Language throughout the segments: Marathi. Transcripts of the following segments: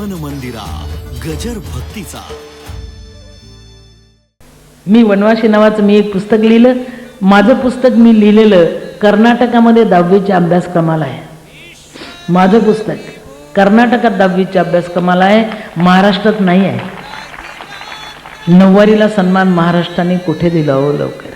मन मंदिरा गजर भक्तीचा. मी वनवासी नावाचं मी एक पुस्तक लिहिलं. माझं पुस्तक मी लिहिलेलं कर्नाटकामध्ये दहावीच्या अभ्यासक्रमाला आहे. माझं पुस्तक कर्नाटकात दहावीच्या अभ्यासक्रमाला आहे महाराष्ट्रात नाही आहे. नऊवारीला सन्मान महाराष्ट्राने कुठे दिला हो लवकर?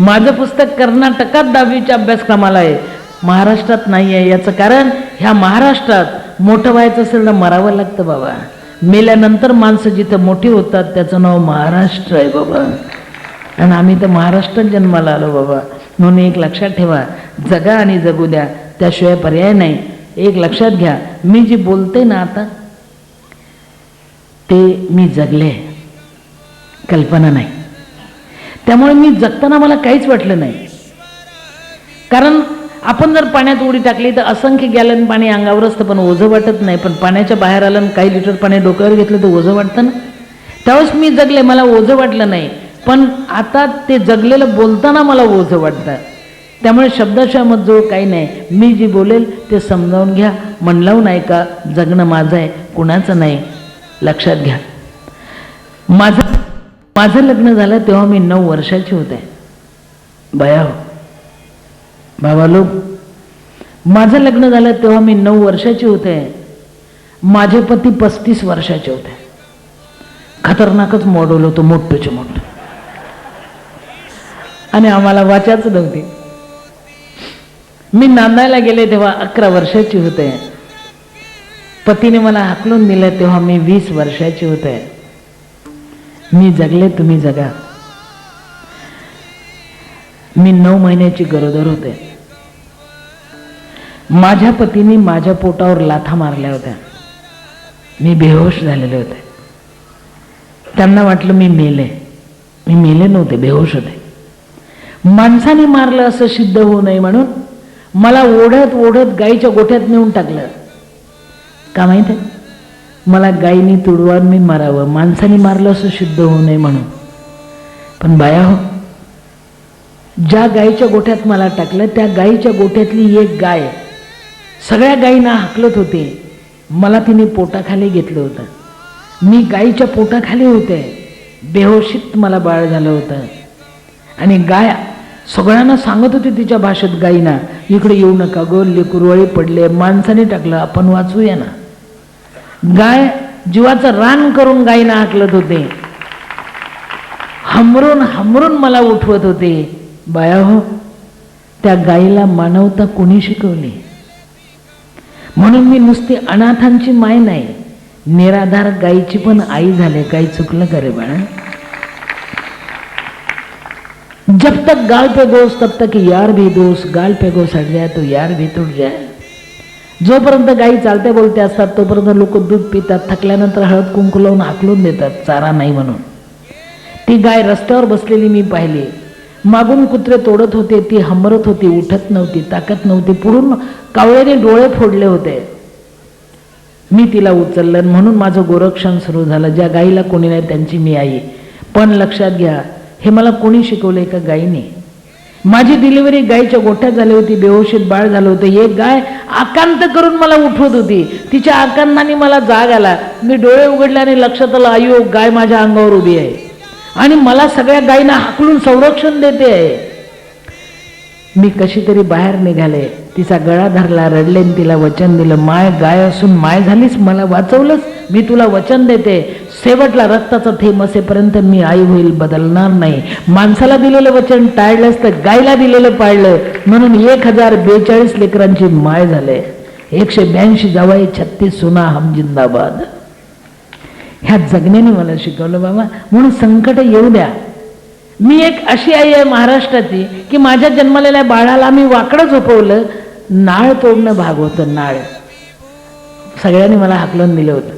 माझं पुस्तक कर्नाटकात दहावीच्या अभ्यासक्रमाला आहे. महाराष्ट्रात नाही आहे याचं कारण ह्या महाराष्ट्रात मोठं व्हायचं असेल तर मरावं लागतं बाबा. मेल्यानंतर माणसं जिथं मोठी होतात त्याचं नाव महाराष्ट्र आहे बाबा. आणि आम्ही तर महाराष्ट्रात जन्माला आलो बाबा. म्हणून एक लक्षात ठेवा जगा आणि जगू द्या. त्याशिवाय पर्याय नाही. एक लक्षात घ्या मी जी बोलते ना आता ते मी जगले. कल्पना नाही. त्यामुळे मी जगताना मला काहीच वाटलं नाही. कारण आपण जर पाण्यात उडी टाकली तर असंख्य गॅलन पाणी अंगावर असतं पण ओझं वाटत नाही. पण पाण्याच्या बाहेर आलं काही लिटर पाणी डोक्यावर घेतलं तर ओझं वाटतं ना? त्यावेळेस मी जगले मला ओझं वाटलं नाही. पण आता ते जगलेलं बोलताना मला ओझं वाटतं. त्यामुळे शब्दाशयामध्ये जो काही नाही. मी जी बोलेल ते समजावून घ्या. म्हणलावून ऐका जगणं माझं आहे कुणाचं नाही? लक्षात घ्या. माझं माझं लग्न झालं तेव्हा मी नऊ वर्षाची होते. बया हो. बाबा लोक माझं लग्न झालं तेव्हा मी नऊ वर्षाची होते. माझे पती पस्तीस वर्षाचे होते. खतरनाकच मोडवलं होतं मोठंचे मोठं. आणि आम्हाला वाचाच नव्हती. मी नांदायला गेले तेव्हा अकरा वर्षाची होते. पतीने मला हाकलून दिलं तेव्हा मी वीस वर्षाची होते. मी जगले तुम्ही जगा. मी नऊ महिन्याची गरोदर होते. माझ्या पतीने माझ्या पोटावर लाथा मारल्या होत्या. मी बेहोश झालेले होते. त्यांना वाटलं मी मेले. मी मेले नव्हते बेहोश होते. माणसाने मारलं असं सिद्ध होऊ नये म्हणून मला ओढत ओढत गाईच्या गोठ्यात नेऊन टाकलं. का माहीत? आहे मला गायीनी तुडवान मी मारावं. माणसाने मारलं असं सिद्ध होऊ नये म्हणून. पण बाया हो ज्या गायीच्या गोठ्यात मला टाकलं त्या गायीच्या गोठ्यातली एक गाय सगळ्या गायींना हाकलत होते. मला तिने पोटाखाली घेतलं होतं. मी गायीच्या पोटाखाली होते. बेहोशीत मला बाळ झालं होतं. आणि गाय सगळ्यांना सांगत होती तिच्या भाषेत गायीना इकडे येऊ नका गो लेकुरवळी पडले माणसाने टाकलं आपण वाचूया ना. गाय जीवाचं रान करून गायीना हाकलत होते. हमरून हमरून मला उठवत होते. बाया हो त्या गाईला मानवता कोणी शिकवली? म्हणून मी नुसती अनाथांची माय नाही निराधार गायीची पण आई झाले. काही चुकलं करे बाळा? जब तक गाल पे गोस तब तक यार भी दोष गाल पे गोस हट जाए तो यार भी तुट जाए. जोपर्यंत गाई चालते बोलते असतात तोपर्यंत लोक दूध पितात थकल्यानंतर हळद कुंकू लावून हाकलून देतात चारा नाही म्हणून. ती गाय रस्त्यावर बसलेली मी पाहिली. मागून कुत्रे तोडत होते ती हमरत होती उठत नव्हती ताकत नव्हती. पुढून कावळ्याने डोळे फोडले होते. मी तिला उचललं म्हणून माझं गोरक्षण सुरू झालं. ज्या गाईला कोणी नाही त्यांची मी आई. पण लक्षात घ्या हे मला कोणी शिकवलंय का गाईने? माझी डिलिव्हरी गायीच्या गोठ्यात झाली होती बेहोशीत बाळ झालं होतं. एक गाय आकांत करून मला उठवत होती. तिच्या आकांताने मला जाग आला. मी डोळे उघडल्याने लक्षात आलं आयो गाय माझ्या अंगावर उभी आहे. आणि मला सगळ्या गायींना हाकलून संरक्षण देते. आहे मी कशी तरी बाहेर निघाले तिचा गळा धरला रडले तिला वचन दिलं. माय गाय असून माय झालीस मला वाचवलंच मी तुला वचन देते. शेवटला रक्ताचा थेंब असेपर्यंत मी आई होईल बदलणार नाही. माणसाला दिलेलं वचन टाळलंच तर गायला दिलेलं पाळलं. म्हणून एक हजार बेचाळीस लेकरांची माय झाले. एकशे ब्याऐंशी जावाई छत्तीस सुना हम जिंदाबाद. ह्या जगण्याने मला शिकवलं बाबा. म्हणून संकट येऊ द्या. मी एक अशी आई आहे महाराष्ट्राची की माझ्या जन्मलेल्या बाळाला मी वाकडं झोपवलं नाळ तोडणं भाग होतं नाळ. सगळ्यांनी मला हाकलून दिलं होतं.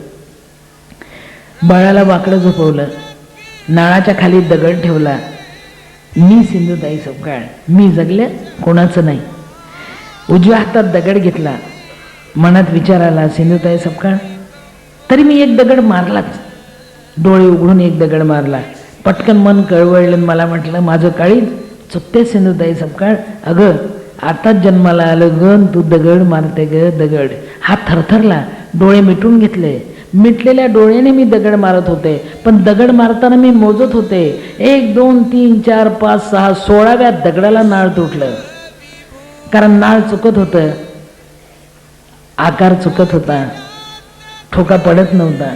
बाळाला वाकडं झोपवलं नाळाच्या खाली दगड ठेवला. मी सिंधुताई सपकाळ. मी जगले कोणाचं नाही. उजव्या हातात दगड घेतला. मनात विचार आला सिंधुताई सपकाळ तरी मी एक दगड मारलाच. डोळे उघडून एक दगड मारला. पटकन मन कळवळलं मला म्हटलं माझं काळी चुकते सिंधुताई सपकाळ. अगं आताच जन्माला आलं गण तू दगड मारते ग दगड. हा थरथरला डोळे मिटून घेतले. मिटलेल्या डोळ्याने मी दगड मारत होते पण दगड मारताना मी मोजत होते. एक दोन तीन चार पाच सहा सोळाव्या दगडाला नाळ तुटलं. कारण नाळ चुकत होतं. आकार चुकत होता. ठोका पडत नव्हता.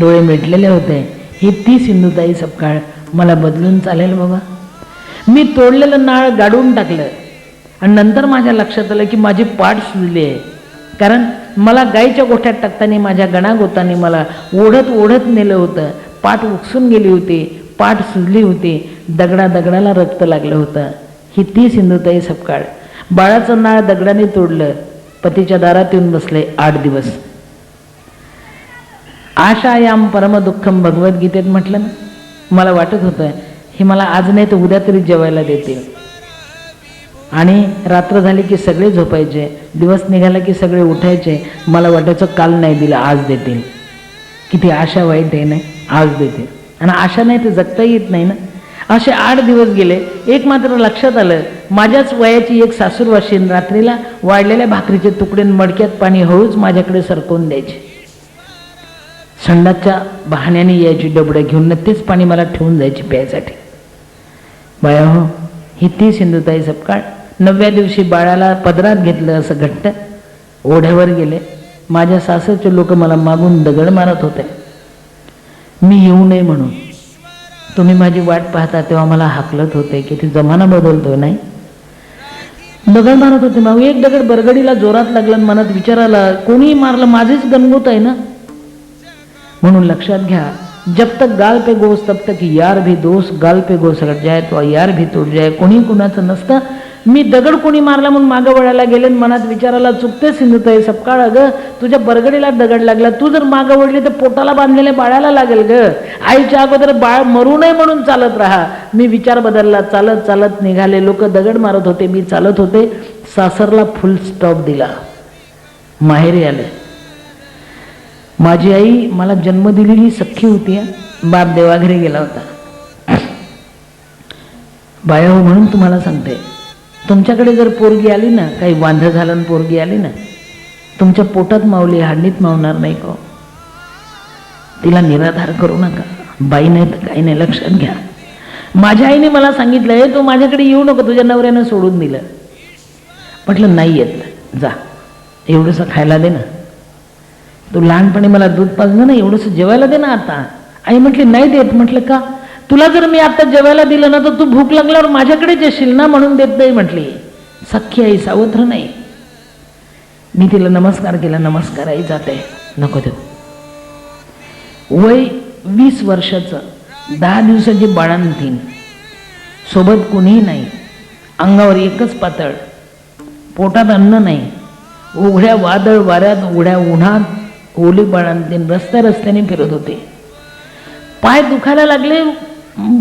डोळे मिटलेले होते. ही ती सिंधुताई सपकाळ मला बदलून चालेल बाबा. मी तोडलेलं नाळ गाडून टाकलं. आणि नंतर माझ्या लक्षात आलं की माझी पाठ सुजली आहे. कारण मला गाईच्या गोठ्यात टाकताना माझ्या गणागोताने मला ओढत ओढत नेलं होतं. पाठ उकसून गेली होती. पाठ सुजली होती. दगडा दगडाला रक्त लागलं होतं. ही ती सिंधुताई सपकाळ. बाळाचं नाळ दगडाने तोडलं. पतीच्या दारात येऊन बसले आठ दिवस. आशायाम परम दुःखम भगवद्गीतेत म्हटलं ना मला वाटत होतं हे मला आज नाही तर उद्या तरी जेवायला देतील. आणि रात्र झाली की सगळे झोपायचे दिवस निघाला की सगळे उठायचे मला वाटायचं काल नाही दिलं आज देतील. किती आशा वाईट आहे नाही आज देतील. आणि आशा नाही तर जगता येत नाही ना. असे आठ दिवस गेले एक मात्र लक्षात आलं माझ्याच वयाची एक सासूरवाशीन रात्रीला वाढलेल्या भाकरीचे तुकडे मडक्यात पाणी हळूच माझ्याकडे सरकवून द्यायचे. संडाच्या बहाण्याने यायची डबडं घेऊन तेच पाणी मला ठेवून जायची प्यायसाठी. बाया हो ही ती सिंधुताई सपकाळ. नवव्या दिवशी बाळाला पदरात घेतलं असं घट्ट. ओढ्यावर गेले. माझ्या सासरचे लोक मला मागून दगड मारत होते. मी येऊ नये म्हणून. तुम्ही माझी वाट पाहता तेव्हा मला हाकलत होते की ती जमाना बदलतोय नाही? दगड मारत होते मग एक दगड बरगडीला जोरात लागला आणि मनात विचाराला कोणी कोणीही मारलं माझेच गणगोत आहे ना? म्हणून लक्षात घ्या जब तक गाल पे गोस तब तक यार भी दोस गाल पे गोस रट जाय तो यार भी तुट जाय कोणी कुणाचं नसतं. मी दगड कोणी मारला म्हणून मागं वळायला गेले आणि मनात विचाराला चुकते सिंधुताई सपकाळ अगं तुझ्या बरगडीला दगड लागला. तू जर मागं वळली तर पोटाला बांधलेल्या बाळाला लागेल ग. आईच्या अगोदर बाळ मरू नये म्हणून चालत राहा. मी विचार बदलला चालत चालत निघाले. लोक दगड मारत होते मी चालत होते. सासरला फुल स्टॉप दिला. माहेरी आले. माझी आई मला जन्म दिलेली सख्खी होती. बाप देवाघरी गेला होता. बाया हो म्हणून तुम्हाला सांगते. तुमच्याकडे जर पोरगी आली ना काही वांध झालं पोरगी आली ना तुमच्या पोटात मावली हाडणीत मावणार नाही का हो? तिला निराधार करू नका. बाई नाही तर काही नाही लक्षात घ्या. माझ्या आईने मला सांगितलंय तू माझ्याकडे येऊ नको तुझ्या नवऱ्यानं सोडून दिलं. म्हटलं नाही येत. जा. एवढंसं खायला दे ना. तू लहानपणी मला दूध पाजलं ना एवढंसं जेवायला दे ना आता. आई म्हटली नाही देत. म्हटलं का? तुला जर मी आता जेवायला दिलं ना तर तू भूक लागल्यावर माझ्याकडेच येशील ना म्हणून देत नाही म्हटली. सख्खी आई सावत्र नाही. मी तिला नमस्कार केला नमस्कार आई जाते. नको देऊ वय वीस वर्षाचं दहा दिवसाची बाळांतीन सोबत कुणीही नाही. अंगावर एकच पातळ. पोटात अन्न नाही. उघड्या वादळ वाऱ्यात उघड्या उन्हात ओली बाळांतीन रस्त्या रस्त्याने फिरत होते. पाय दुखायला लागले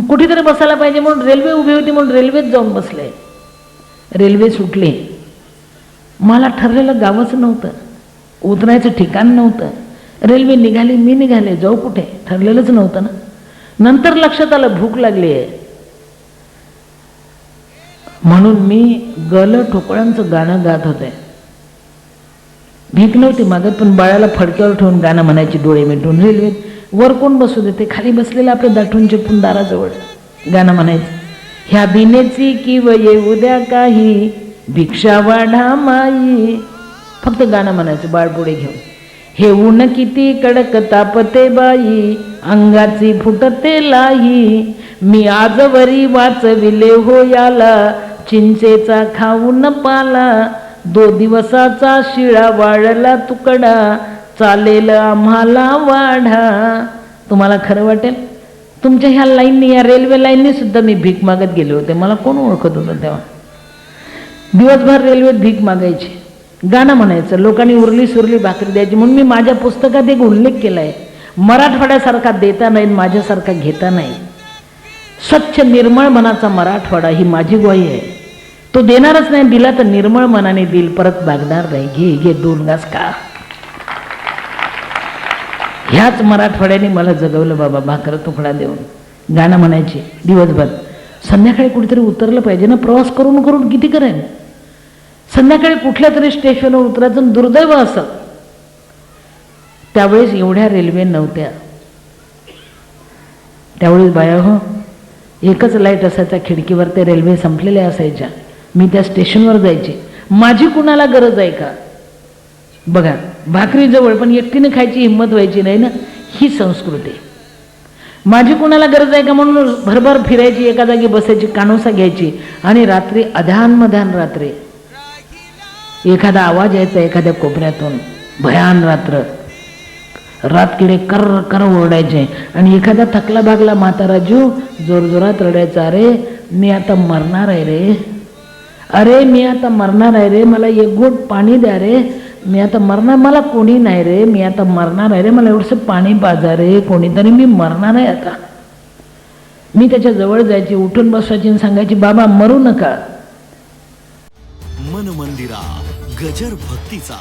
कुठेतरी बसायला पाहिजे म्हणून रेल्वे उभी होती म्हणून रेल्वेत जाऊन बसले. रेल्वे सुटली. मला ठरलेलं गावच नव्हतं. उतरायचं ठिकाण नव्हतं. रेल्वे निघाली मी निघाले जाऊ कुठे? ठरलेलंच नव्हतं ना. नंतर लक्षात आलं भूक लागली आहे. म्हणून मी गल ठोकळांचं गाणं गात होते. भीक नव्हती मागत पण बाळाला फडक्यावर ठेवून गाणं म्हणायची डोळे मिटून रेल्वेत. वर कोण बसू देते? खाली बसलेलं आपलं दाठून चिपून दाराजवळ गाणं म्हणायचं ह्या दिनेची किंवा येऊ द्या काही भिक्षा वाढा माई. फक्त गाणं म्हणायचं बाळ पुढे घेऊन. हे ऊन किती कडक तापते बाई अंगाची फुटते लाई मी आजवरी वाचविले हो याला चिंचेचा खाऊन पाला. दो दिवसाचा शिळा वाळला तुकडा चालेल आम्हाला वाढा. तुम्हाला खरं वाटेल? तुमच्या ह्या लाईननी या रेल्वे लाईननी सुद्धा मी भीक मागत गेले होते. मला कोण ओळखत होतं तेव्हा? दिवसभर रेल्वेत भीक मागायची. गाणं म्हणायचं लोकांनी उरली सुरली भाकरी द्यायची. म्हणून मी माझ्या पुस्तकात एक उल्लेख केलाय. मराठवाड्यासारखा देता नाही माझ्यासारखा घेता नाही. स्वच्छ निर्मळ मनाचा मराठवाडा ही माझी ग्वाही आहे. तो देणारच नाही दिला तर निर्मळ मनाने देईल. परत मागणार नाही. घे घे दोन घास का ह्याच मराठवाड्याने मला जगवलं बाबा भाकर तुकडा देऊन. गाणं म्हणायचे दिवसभर. संध्याकाळी कुठेतरी उतरलं पाहिजे ना प्रवास करून करून किती करेन? संध्याकाळी कुठल्या तरी स्टेशनवर उतरायचं दुर्दैव असं. त्यावेळेस एवढ्या रेल्वे नव्हत्या. त्यावेळेस बाया हो एकच लाइट असायचा खिडकीवर ते रेल्वे संपलेल्या असायच्या. मी त्या स्टेशनवर जायचे. माझी कुणाला गरज आहे का? बघा भाकरी जवळ पण एकटीने खायची हिंमत व्हायची नाही ना? ही संस्कृती. माझी कुणाला गरज आहे का म्हणून भरभर फिरायची एका जागी बसायची कानोसा घ्यायची आणि रात्री अधानमधान रात्री एखादा आवाज यायचा एखाद्या कोपऱ्यातून. भयान रात्र. रातकिडे कर कर ओरडायचे आणि एखादा थकला भागला म्हातारा जोरजोरात रडायचा अरे मी आता मरणार आहे रे. अरे मी आता मरणार आहे रे मला एक घोट पाणी द्या रे. मी आता मरणार मला कोणी नाही रे. मी आता मरणार आहे रे मला एवढंसं पाणी पाजा रे. कोणीतरी मी मरणार आहे आता. मी त्याच्याजवळ जायची उठून बसवायची आणि सांगायची बाबा मरू नका. मन मंदिरा गजर भक्तीचा.